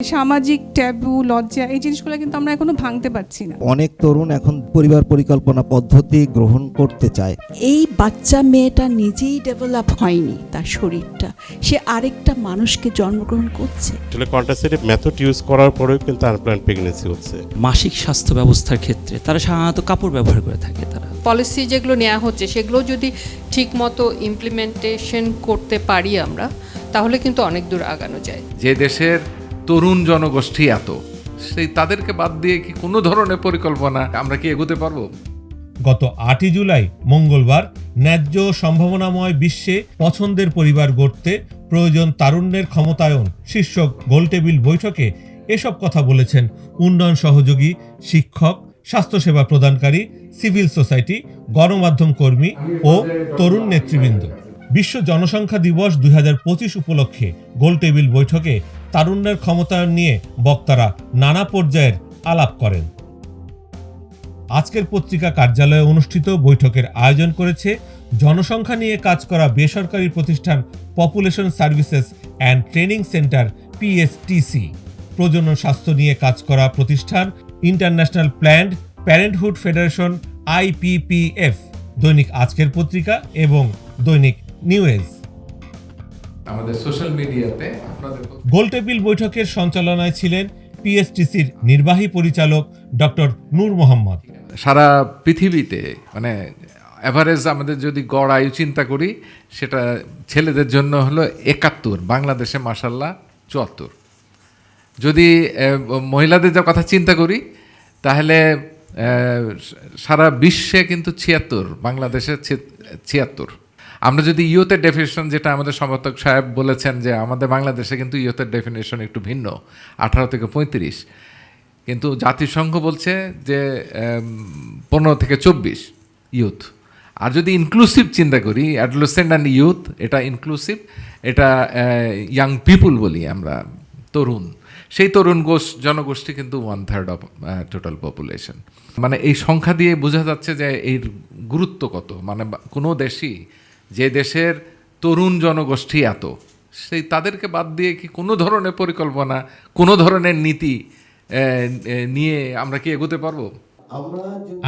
সামাজিক ট্যাবু লজ্জা এই জিনিসগুলো কিন্তু আমরা এখনও ভাঙতে পারছি না। অনেক তরুণ এখন পরিবার পরিকল্পনা পদ্ধতি গ্রহণ করতে চায়। এই বাচ্চা মেয়েটা নিজেই ডেভেলপ হয়নি তার শরীরটা। সে আরেকটা মানুষকে জন্মগ্রহণ করছে। আসলে কন্ট্রাসেপটিভ মেথড ইউজ করার পরেও কিন্তু আনপ্ল্যান্ড প্রেগনেন্সি হচ্ছে। মাসিক স্বাস্থ্য ব্যবস্থার ক্ষেত্রে তারা সাধারণত কাপড় ব্যবহার করে থাকে তারা। পলিসি যেগুলো নেওয়া হচ্ছে সেগুলো যদি ঠিকমতো ইমপ্লিমেন্টেশন করতে পারি আমরা তাহলে কিন্তু অনেক দূর আগানো যায়। যে দেশের তরুণ জনগোষ্ঠী এত। সেই তাদেরকে বাদ দিয়ে কি কোনো ধরনের পরিকল্পনা আমরা কি এগোতে পারব? গত আটই জুলাই, মঙ্গলবার, ন্যায্য সম্ভাবনাময় বিশ্বে পছন্দের পরিবার গড়তে প্রয়োজন তারুণ্যের ক্ষমতায়ন শীর্ষক গোলটেবিল বৈঠকে এসব কথা বলেছেন উন্নয়ন সহযোগী, শিক্ষক, স্বাস্থ্যসেবা প্রদানকারী, সিভিল সোসাইটি, গণমাধ্যম কর্মী ও তরুণ নেতৃবৃন্দ। বিশ্ব জনসংখ্যা দিবস দুই হাজার পঁচিশ উপলক্ষে গোলটেবিল বৈঠকে তারুণ্যের ক্ষমতায়ন নিয়ে বক্তারা নানা পর্যায়ের আলাপ করেন। আজকের পত্রিকা কার্যালয়ে অনুষ্ঠিত বৈঠকের আয়োজন করেছে জনসংখ্যা নিয়ে কাজ করা বেসরকারি প্রতিষ্ঠান population services and training centre PSTC. প্রজনন স্বাস্থ্য নিয়ে কাজ করা প্রতিষ্ঠান international planned parenthood federation IPPF. দৈনিক আজকের পত্রিকা এবং দৈনিক নিউজ আমাদের সোশ্যাল মিডিয়াতে আপনাদের গোলটেবিল বৈঠকের সঞ্চালনায় ছিলেন পিএসটিসির নির্বাহী পরিচালক ডক্টর নূর মোহাম্মদ। সারা পৃথিবীতে মানে অ্যাভারেজ আমাদের যদি গড় আয়ু চিন্তা করি সেটা ছেলেদের জন্য হলো একাত্তর বাংলাদেশে মাসাল্লাহ চুয়াত্তর। যদি মহিলাদের যা কথা চিন্তা করি তাহলে সারা বিশ্বে কিন্তু ছিয়াত্তর বাংলাদেশে ছিয়াত্তর। আমরা যদি ইয়তের ডেফিনেশন যেটা আমাদের সমর্থক সাহেব বলেছেন যে আমাদের বাংলাদেশে কিন্তু ইয়তের ডেফিনেশন একটু ভিন্ন, আঠারো থেকে পঁয়ত্রিশ। কিন্তু জাতিসংঘ বলছে যে পনেরো থেকে চব্বিশ ইউথ আর যদি ইনক্লুসিভ চিন্তা করি অ্যাডলোসেন্ট অ্যান্ড ইউথ এটা ইনক্লুসিভ এটা ইয়াং পিপুল বলি আমরা, তরুণ। সেই তরুণ গোষ, জনগোষ্ঠী কিন্তু one third of total population মানে এই সংখ্যা দিয়ে বোঝা যাচ্ছে যে এর গুরুত্ব কত। মানে কোনো দেশই যে দেশের তরুণ জনগোষ্ঠী এত সেই তাদেরকে বাদ দিয়ে কি কোনো ধরনের পরিকল্পনা কোনো ধরনের নীতি নিয়ে আমরা কি এগোতে পারব?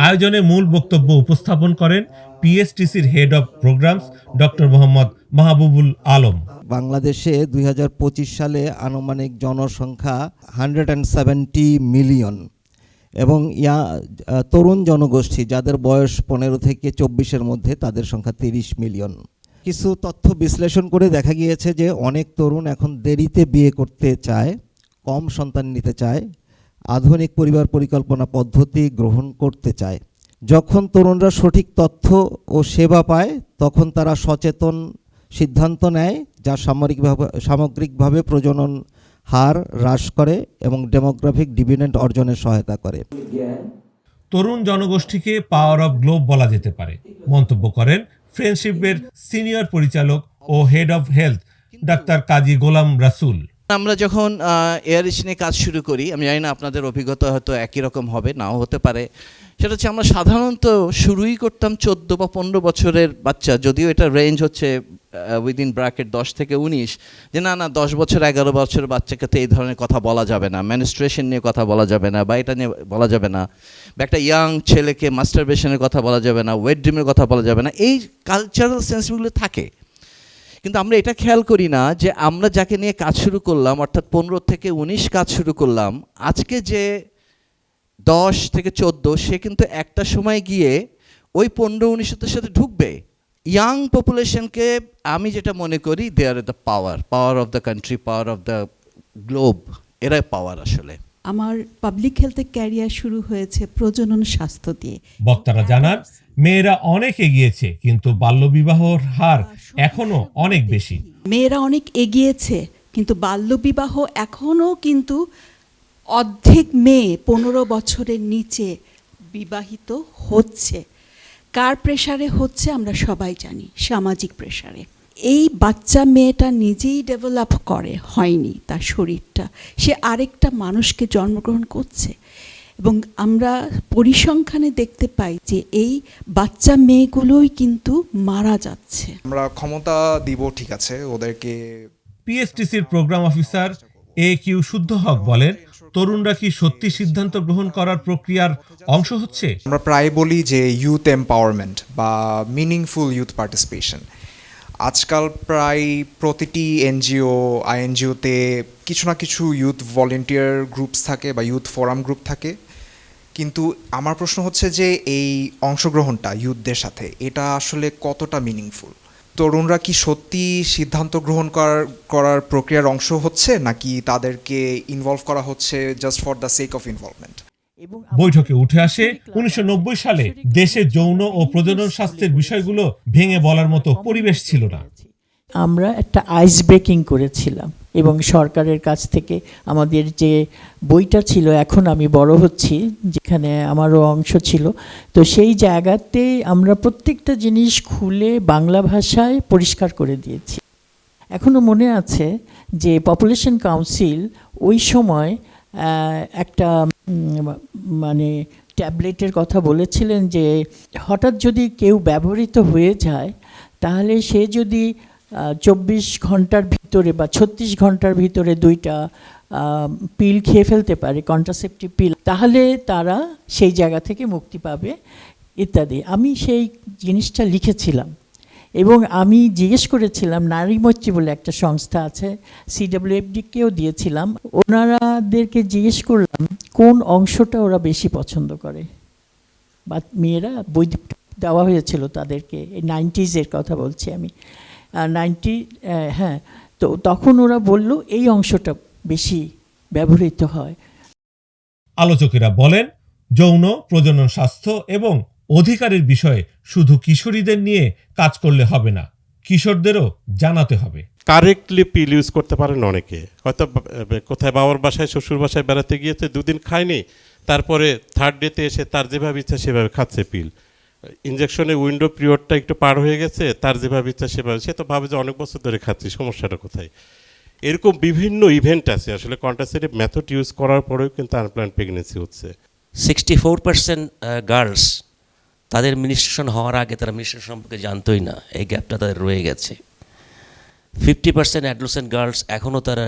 আয়োজনে মূল বক্তব্য উপস্থাপন করেন পিএসটিসির head of programs doctor Mohammad Mahbubul Alam. বাংলাদেশে দুই হাজার পঁচিশ সালে আনুমানিক জনসংখ্যা হান্ড্রেড অ্যান্ড সেভেন্টি মিলিয়ন এবং ইয়া তরুণ জনগোষ্ঠী যাদের বয়স পনেরো থেকে চব্বিশের মধ্যে তাদের সংখ্যা তিরিশ মিলিয়ন। কিছু তথ্য বিশ্লেষণ করে দেখা গিয়েছে যে অনেক তরুণ এখন দেরিতে বিয়ে করতে চায়, কম সন্তান নিতে চায়, আধুনিক পরিবার পরিকল্পনা পদ্ধতি গ্রহণ করতে চায়। যখন তরুণরা সঠিক তথ্য ও সেবা পায়, তখন তারা সচেতন সিদ্ধান্ত নেয়, যা সামরিকভাবে, সামগ্রিকভাবে প্রজনন হার হ্রাস করে এবং ডেমোগ্রাফিক ডিভিডেন্ট অর্জনে সহায়তা করে। তরুণ জনগোষ্ঠীকে পাওয়ার অফ গ্লোব বলা যেতে পারে। মন্তব্য করেন ফ্রেন্ডশিপের সিনিয়র পরিচালক ও হেড অফ হেলথ ডাক্তার কাজী গোলাম রাসুল। আমরা যখন এয়ার নিয়ে কাজ শুরু করি আমি জানি না আপনাদের অভিজ্ঞতা হয়তো একই রকম হবে নাও হতে পারে। সেটা হচ্ছে আমরা সাধারণত শুরুই করতাম চোদ্দ বা পনেরো বছরের বাচ্চা, যদিও এটা রেঞ্জ হচ্ছে উইদিন ব্র্যাকেট দশ থেকে উনিশ, যে না না, দশ বছর, এগারো বছরের বাচ্চাকে তো এই ধরনের কথা বলা যাবে না ম্যানিস্ট্রেশন নিয়ে কথা বলা যাবে না বা এটা নিয়ে বলা যাবে না, বা একটা ইয়াং ছেলেকে মাস্টারবেশনের কথা বলা যাবে না ওয়েট ড্রিমের কথা বলা যাবে না, এই কালচারাল সেন্সগুলো থাকে। কিন্তু আমরা এটা খেয়াল করি না যে আমরা যাকে নিয়ে কাজ শুরু করলাম, অর্থাৎ পনেরো থেকে উনিশ কাজ শুরু করলাম, আজকে যে দশ থেকে চোদ্দ সে কিন্তু একটা সময় গিয়ে ওই পনেরো উনিশের সাথে ঢুকবে। ইয়াং পপুলেশনকে আমি যেটা মনে করি they are the power power of the country power of the globe এরাই পাওয়ার আসলে। আমার পাবলিক হেলথে ক্যারিয়ার শুরু হয়েছে প্রজনন স্বাস্থ্য দিয়ে। বক্তারা জানান মেয়েরা অনেক এগিয়েছে কিন্তু বাল্যবিবাহর হার এখনও অনেক বেশি। মেয়েরা অনেক এগিয়েছে কিন্তু বাল্যবিবাহ এখনও কিন্তু অর্ধেক মেয়ে পনেরো বছরের নিচে বিবাহিত হচ্ছে। কার প্রেশারে হচ্ছে আমরা সবাই জানি সামাজিক প্রেশারে এই বাচ্চা মেয়েটা নিজেই ডেভেলপ করে হয়নি তার শরীরটা। সে আরেকটা মানুষকে জন্মগ্রহণ করছে। এবং আমরা পরিসংখ্যানে দেখতে পাই যে এই বাচ্চা মেয়েগুলোই কিন্তু মারা যাচ্ছে। আমরা ক্ষমতা দিব ঠিক আছে ওদেরকে পিএসটিসির program officer A Q Shuddha Haque বলেন তরুণরা কি সত্যি সিদ্ধান্ত গ্রহণ করার প্রক্রিয়ার অংশ হচ্ছে? আমরা প্রায় বলি যে ইউথ এম্পাওয়ারমেন্ট বা মিনিংফুল ইউথ পার্টিসিপেশন আজকাল প্রায় প্রতিটি এনজিও, আইএনজিওতে কিছু না কিছু ইউথ ভলেন্টিয়ার গ্রুপস থাকে বা ইউথ ফোরাম গ্রুপ থাকে। কিন্তু আমার প্রশ্ন হচ্ছে যে এই অংশগ্রহণটা ইউথদের সাথে, এটা আসলে কতটা মিনিংফুল তরুণরা কি সত্যি সিদ্ধান্ত গ্রহণ করার করার প্রক্রিয়ার অংশ হচ্ছে নাকি তাদেরকে ইনভলভ করা হচ্ছে just for the sake of involvement বৈঠকে উঠে আসে উনিশশো নব্বই সালে দেশে যৌন ও প্রজনন স্বাস্থ্যের বিষয়গুলো ভেঙে বলার মতো পরিবেশ ছিল না। আমরা একটা আইস ব্রেকিং করেছিলাম। এবং সরকারের কাছ থেকে আমাদের যে বইটা ছিল, এখন আমি বড় হচ্ছি, যেখানে আমারও অংশ ছিল। তো সেই জায়গাতে আমরা প্রত্যেকটা জিনিস খুলে বাংলা ভাষায় পরিষ্কার করে দিয়েছি। এখনও মনে আছে যে পপুলেশন কাউন্সিল ওই সময় একটা মানে ট্যাবলেটের কথা বলেছিলেন যে হঠাৎ যদি কেউ ব্যবহৃত হয়ে যায়, তাহলে সে যদি চব্বিশ ঘণ্টার ভিতরে বা ছত্রিশ ঘণ্টার ভিতরে দুইটা পিল খেয়ে ফেলতে পারে কন্ট্রাসেপটিভ পিল। তাহলে তারা সেই জায়গা থেকে মুক্তি পাবে, ইত্যাদি। আমি সেই জিনিসটা লিখেছিলাম। এবং আমি জিজ্ঞেস করেছিলাম, নারী মৈত্রী বলে একটা সংস্থা আছে সিডাব্লিউএফডিকেও দিয়েছিলাম। ওনারাদেরকে জিজ্ঞেস করলাম, কোন অংশটা ওরা বেশি পছন্দ করে? বা মেয়েরা বই দেওয়া হয়েছিল তাদেরকে, এই নাইনটিজের কথা বলছি আমি। নাইনটি হ্যাঁ তো তখন ওরা বলল এই অংশটা বেশি ব্যবহৃত হয়। আলোচকেরা বলেন যৌন প্রজনন স্বাস্থ্য এবং অধিকারের বিষয়ে শুধু কিশোরীদের নিয়ে কাজ করলে হবে না কিশোরদেরও জানাতে হবে। কারেক্টলি পিল ইউজ করতে পারেন অনেকে। হয়তো কোথায় বাবার বাসায় শ্বশুর বাসায় বেড়াতে গিয়েছে দুদিন খায়নি তারপরে থার্ড ডেতে এসে তার যেভাবে ইচ্ছা সেভাবে খাচ্ছে পিল। ইঞ্জেকশনের উইন্ডো পিরিয়ডটা একটু পার হয়ে গেছে, তার যেভাবে ইচ্ছা সেভাবে। সে তো ভাবে যে অনেক বছর ধরে খাচ্ছি, সমস্যাটা কোথায়? এরকম বিভিন্ন ইভেন্ট আছে। আসলে কন্ট্রাসেপটিভ মেথড ইউজ করার পরেও কিন্তু আনপ্ল্যান প্রেগনেন্সি হচ্ছে। সিক্সটি ফোর পার্সেন্ট গার্লস তাদের মিনিস্ট্রেশন হওয়ার আগে তারা মিনিস্ট্রেশন সম্পর্কে জানতোই না। এই গ্যাপটা তাদের রয়ে গেছে। ফিফটি পার্সেন্ট অ্যাডলোসেন্ট গার্লস এখনও তারা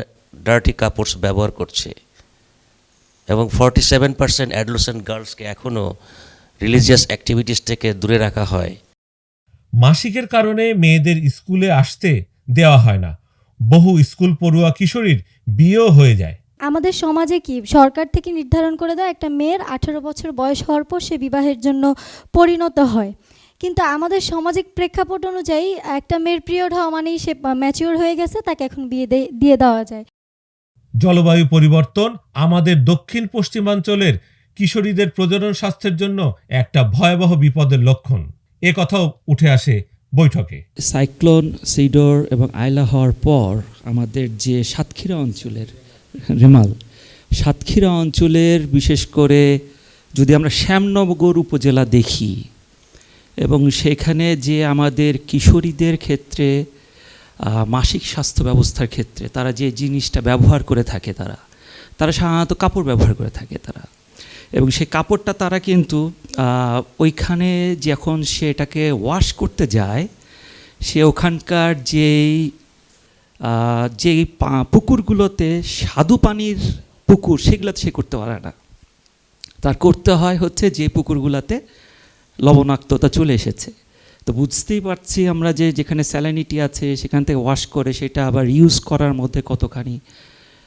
ডার্টি কাপড়স ব্যবহার করছে। এবং ফর্টি সেভেন পার্সেন্ট অ্যাডলোসেন্ট গার্লসকে এখনও রিলিজিয়াস অ্যাক্টিভিটিস থেকে দূরে রাখা হয়। মাসিকের কারণে মেয়েদের স্কুলে আসতে দেওয়া হয় না। বহু স্কুল পড়ুয়া কিশোরীর বিয়েও হয়ে যায়। আমাদের সমাজে কি সরকার থেকে নির্ধারণ করে দেয় একটা মেয়ের আঠারো বছর বয়স হওয়ার পর সে বিবাহের জন্য পরিণত হয়। কিন্তু আমাদের সামাজিক প্রেক্ষাপট অনুযায়ী একটা মেয়ের পিরিয়ড হওয়া মানেই সে ম্যাচিওর হয়ে গেছে তাকে এখন বিয়ে দে- দিয়ে দেওয়া যায়। জলবায়ু পরিবর্তন আমাদের দক্ষিণ পশ্চিমাঞ্চলের কিশোরীদের প্রজনন স্বাস্থ্যের জন্য একটা ভয়াবহ বিপদের লক্ষণ। এ কথাও উঠে আসে বৈঠকে। সাইক্লোন, সিডর এবং আয়লা হওয়ার পর আমাদের যে সাতক্ষীরা অঞ্চলের, রেমাল, সাতক্ষীরা অঞ্চলের বিশেষ করে যদি আমরা শ্যামনগর উপজেলা দেখি এবং সেখানে যে আমাদের কিশোরীদের ক্ষেত্রে মাসিক স্বাস্থ্য ব্যবস্থার ক্ষেত্রে তারা যে জিনিসটা ব্যবহার করে থাকে তারা তারা সাধারণত কাপড় ব্যবহার করে থাকে তারা। এবং সেই কাপড়টা তারা কিন্তু ওইখানে যখন সে এটাকে ওয়াশ করতে যায়, সে ওখানকার যেই যেই পুকুরগুলোতে স্বাদু পানির পুকুর, সেগুলোতে সে করতে পারে না। তার করতে হয় হচ্ছে যে পুকুরগুলোতে লবণাক্ততা চলে এসেছে। তো বুঝতেই পারছি আমরা যে যেখানে স্যালানিটি আছে, সেখান থেকে ওয়াশ করে, সেটা আবার ইউজ করার মধ্যে কতখানি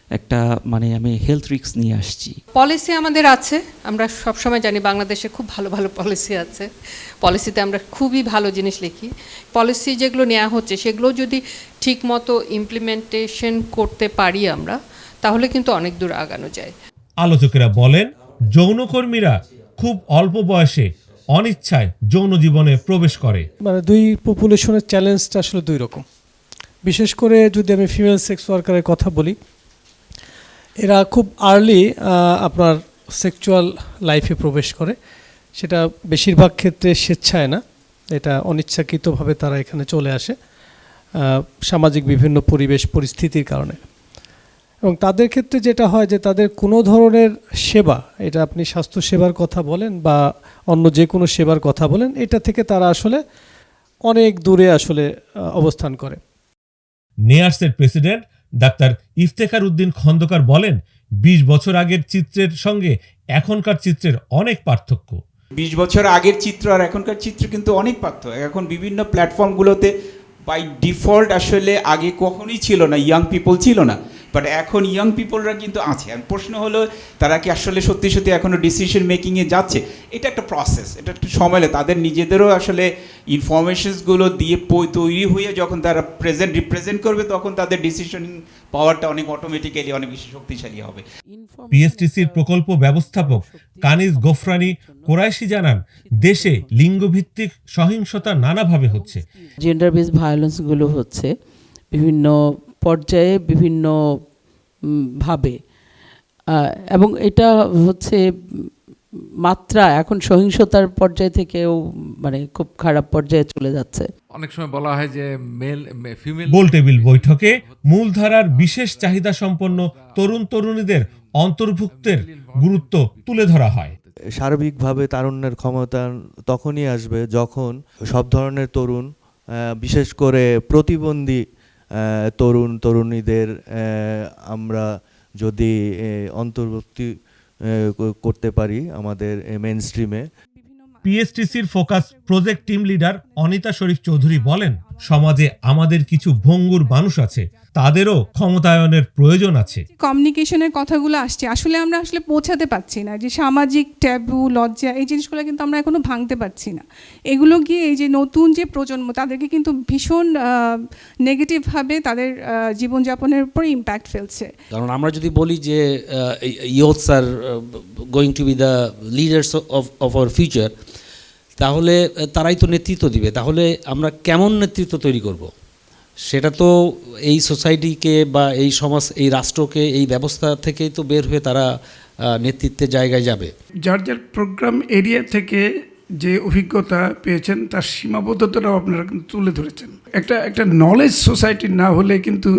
একটা মানে আমি হেলথ রিস্ক নিয়ে আসছি। পলিসি আমাদের আছে। আমরা সবসময় জানি বাংলাদেশে খুব ভালো ভালো পলিসি আছে। পলিসিতে আমরা খুবই ভালো জিনিস লিখি। পলিসি যেগুলো নেওয়া হচ্ছে সেগুলো যদি ঠিক মতো ইমপ্লিমেন্টেশন করতে পারি আমরা তাহলে কিন্তু অনেক দূর আগানো যায়। আলোচকেরা বলেন যৌনকর্মীরা খুব অল্প বয়সে অনিচ্ছায় যৌন জীবনে প্রবেশ করে। মানে দুই পপুলেশনের চ্যালেঞ্জটা আসলে দুই রকম। বিশেষ করে যদি আমি ফিমেল সেক্স ওয়ার্কারের কথা বলি এরা খুব আর্লি আপনার সেক্সুয়াল লাইফে প্রবেশ করে। সেটা বেশিরভাগ ক্ষেত্রে স্বেচ্ছায় না। এটা অনিচ্ছাকৃতভাবে তারা এখানে চলে আসে সামাজিক বিভিন্ন পরিবেশ, পরিস্থিতির কারণে। এবং তাদের ক্ষেত্রে যেটা হয় যে, তাদের কোনো ধরনের সেবা, এটা আপনি স্বাস্থ্য সেবার কথা বলেন বা অন্য যে কোনো সেবার কথা বলেন, এটা থেকে তারা আসলে অনেক দূরে আসলে অবস্থান করে। নেয়ার্সের প্রেসিডেন্ট ডাক্তার ইফতেখার উদ্দিন খন্দকার বলেন, বিশ বছর আগের চিত্রের সঙ্গে এখনকার চিত্রের অনেক পার্থক্য। বিশ বছর আগের চিত্র আর এখনকার চিত্র কিন্তু অনেক পার্থক্য। এখন বিভিন্ন প্ল্যাটফর্মগুলোতে বাই ডিফল্ট আসলে আগে কখনোই ছিল না ইয়াং পিপল ছিল না। বাট এখন ইয়াং পিপলরা কিন্তু আছে। আর প্রশ্ন হলো, তারা কি আসলে সত্যি সত্যি এখনও ডিসিশন মেকিংয়ে যাচ্ছে? এটা একটা প্রসেস এটা একটা সময় তাদের নিজেদেরও আসলে ইনফরমেশনসগুলো দিয়ে তৈরি হয়ে যখন তারা প্রেজেন্ট রিপ্রেজেন্ট করবে তখন তাদের ডিসিশন পাওয়ারটা অনেক অটোমেটিক্যালি অনেক বেশি শক্তিশালী হবে। পিএসটিসির প্রকল্প ব্যবস্থাপক কানিজ গোফরানি কোরাইশি জানান দেশে লিঙ্গভিত্তিক সহিংসতা নানাভাবে হচ্ছে। জেন্ডার বেস ভায়োলেন্সগুলো হচ্ছে বিভিন্ন পর্যায়ে বিভিন্ন ভাবে। এবং এটা হচ্ছে মাত্রা এখন সহিংসতার পর্যায় থেকেও মানে খুব খারাপ পর্যায়ে চলে যাচ্ছে। অনেক সময় বলা হয় যে মেল ফিমেল গোলটেবিল বৈঠকে মূলধারার বিশেষ চাহিদা সম্পন্ন তরুণ তরুণীদের অন্তর্ভুক্তের গুরুত্ব তুলে ধরা হয়। সার্বিকভাবে তারুণ্যের ক্ষমতা তখনই আসবে যখন সব ধরনের তরুণ বিশেষ করে প্রতিবন্ধী তরুণ তরুণীদের আমরা যদি অন্তর্ভুক্তি করতে পারি আমাদের মেন স্ট্রিমে পিএসটিসির focus project team leader Anita Sharif Chowdhury বলেন সমাজে আমাদের কিছু ভঙ্গুর মানুষ আছে তাদেরও ক্ষমতায়নের প্রয়োজন আছে। কমিউনিকেশনের কথাগুলো আসছে। আসলে আমরা আসলে পৌঁছাতে পারছি না যে সামাজিক ট্যাবু লজ্জা এই জিনিসগুলো কিন্তু আমরা এখনও ভাঙতে পারছি না। এগুলো গিয়ে এই যে নতুন যে প্রজন্ম তাদেরকে কিন্তু ভীষণ নেগেটিভভাবে তাদের জীবনযাপনের উপর ইম্প্যাক্ট ফেলছে। কারণ আমরা যদি বলি যে youths are going to be the leaders of of our future তাহলে তারাই তো নেতৃত্ব দিবে। তাহলে আমরা কেমন নেতৃত্ব তৈরি করব? সেটা তো এই সোসাইটিকে বা এই সমাজ, এই রাষ্ট্রকে, এই ব্যবস্থা থেকেই তো বের হয়ে তারা নেতৃত্বের জায়গায় যাবে। যার যার প্রোগ্রাম এরিয়া থেকে যে অভিজ্ঞতা পেয়েছেন, তার সীমাবদ্ধতাটাও আপনারা কিন্তু তুলে ধরেছেন। একটা একটা নলেজ সোসাইটি না হলে কিন্তু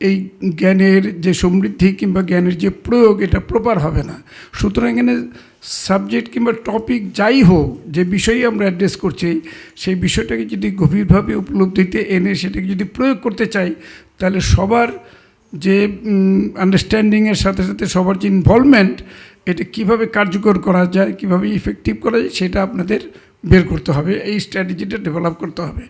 এই জ্ঞানের যে সমৃদ্ধি কিংবা জ্ঞানের যে প্রয়োগ, এটা প্রপার হবে না। সুতরাং এখানে সাবজেক্ট কিংবা টপিক যাই হোক, যে বিষয়ে আমরা অ্যাড্রেস করছি, সেই বিষয়টাকে যদি গভীরভাবে উপলব্ধিতে এনে সেটাকে যদি প্রয়োগ করতে চাই, তাহলে সবার যে আন্ডারস্ট্যান্ডিংয়ের সাথে সাথে সবার যে ইনভলভমেন্ট এটা কীভাবে কার্যকর করা যায়, কীভাবে ইফেক্টিভ করা যায়, সেটা আপনাদের বের করতে হবে। এই স্ট্র্যাটেজিটা ডেভেলপ করতে হবে।